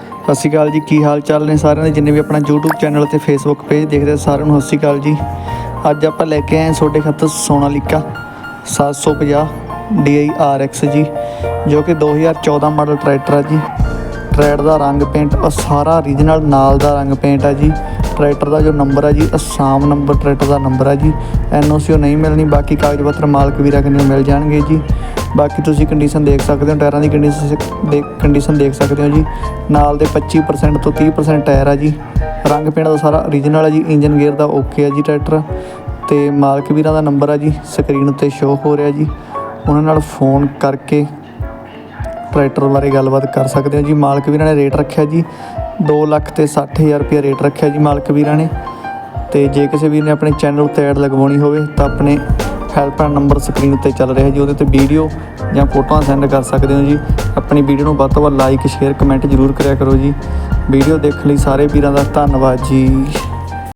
ਸਤਿ ਸ਼੍ਰੀ ਅਕਾਲ ਜੀ, ਕੀ ਹਾਲ ਚਾਲ ਨੇ ਸਾਰਿਆਂ ਦੇ? ਜਿੰਨੇ ਵੀ ਆਪਣਾ YouTube ਚੈਨਲ ਤੇ Facebook ਪੇਜ ਦੇਖਦੇ ਸਾਰਿਆਂ ਨੂੰ ਸਤਿ ਸ਼੍ਰੀ ਅਕਾਲ ਜੀ। ਅੱਜ ਆਪਾਂ ਲੈ ਕੇ ਆਏ ਤੁਹਾਡੇ ਖਾਤਰ ਸੋਨਾਲੀਕਾ 750 DI RX ਜੀ, ਜੋ ਕਿ 2014 ਮਾਡਲ ਟਰੈਕਟਰ ਆ ਜੀ। ਟਰੈਕਟਰ ਦਾ ਰੰਗ ਪੇਂਟ ਉਹ ਸਾਰਾ ਓਰੀਜਨਲ ਨਾਲ ਦਾ ਰੰਗ ਪੇਂਟ ਆ ਜੀ। ਟਰੈਕਟਰ ਦਾ ਜੋ ਨੰਬਰ ਆ ਜੀ, ਅਸਾਮ ਨੰਬਰ ਟਰੈਕਟਰ ਦਾ ਨੰਬਰ ਆ ਜੀ। ਐਨਓਸੀ ਨਹੀਂ ਮਿਲਣੀ, ਬਾਕੀ ਕਾਗਜ਼ ਪੱਤਰ ਮਾਲਕ ਵੀਰਾਂ ਕਿੰਨੇ ਮਿਲ ਜਾਣਗੇ ਜੀ। ਬਾਕੀ ਤੁਸੀਂ ਕੰਡੀਸ਼ਨ ਦੇਖ ਸਕਦੇ ਹੋ, ਟਾਇਰਾਂ ਦੀ ਕੰਡੀਸ਼ਨ ਦੇ ਕੰਡੀਸ਼ਨ ਦੇਖ ਸਕਦੇ ਹੋ ਜੀ। ਨਾਲ ਦੇ 25% ਤੋਂ 30% ਟਾਇਰ ਆ ਜੀ। ਰੰਗ ਪੇਂਟ ਦਾ ਸਾਰਾ ਓਰੀਜਨਲ ਆ ਜੀ ਇੰਜਨ ਗੇਅਰ ਦਾ ਓਕੇ ਆ ਜੀ ਟਰੈਕਟਰ ਤੇ ਮਾਲਕ ਵੀਰਾਂ ਦਾ ਨੰਬਰ ਆ ਜੀ ਸਕਰੀਨ ਉੱਤੇ ਸ਼ੋ ਹੋ ਰਿਹਾ ਜੀ। ਉਹਨਾਂ ਨਾਲ ਫੋਨ ਕਰਕੇ ਟਰੈਕਟਰ ਬਾਰੇ ਗੱਲਬਾਤ ਕਰ ਸਕਦੇ ਹੋ ਜੀ। ਮਾਲਕ ਵੀਰਾਂ ਨੇ ਰੇਟ ਰੱਖਿਆ ਜੀ 2 ਲੱਖ ਤੇ 60000 ਰੁਪਏ ਰੇਟ ਰੱਖਿਆ ਜੀ ਮਾਲਕ ਵੀਰਾਂ ਨੇ। ਤੇ ਜੇ ਕਿਸੇ ਵੀਰ ਨੇ ਆਪਣੇ ਚੈਨਲ ਉੱਤੇ ਐਡ ਲਗਵਾਉਣੀ ਹੋਵੇ, ਤਾਂ ਆਪਣੇ ਹੈਲਪਲਾਈਨ ਨੰਬਰ ਸਕਰੀਨ ਉੱਤੇ ਚੱਲ ਰਿਹਾ ਜੀ, ਉਹਦੇ ਤੇ ਵੀਡੀਓ ਜਾਂ ਫੋਟੋਆਂ ਸੈਂਡ ਕਰ ਸਕਦੇ ਹੋ ਜੀ। ਆਪਣੀ ਵੀਡੀਓ ਨੂੰ ਵੱਧ ਤੋਂ ਵੱਧ ਲਾਈਕ ਸ਼ੇਅਰ ਕਮੈਂਟ ਜ਼ਰੂਰ ਕਰਿਆ ਕਰੋ ਜੀ। ਵੀਡੀਓ ਦੇਖਣ ਲਈ ਸਾਰੇ ਵੀਰਾਂ ਦਾ ਧੰਨਵਾਦ ਜੀ।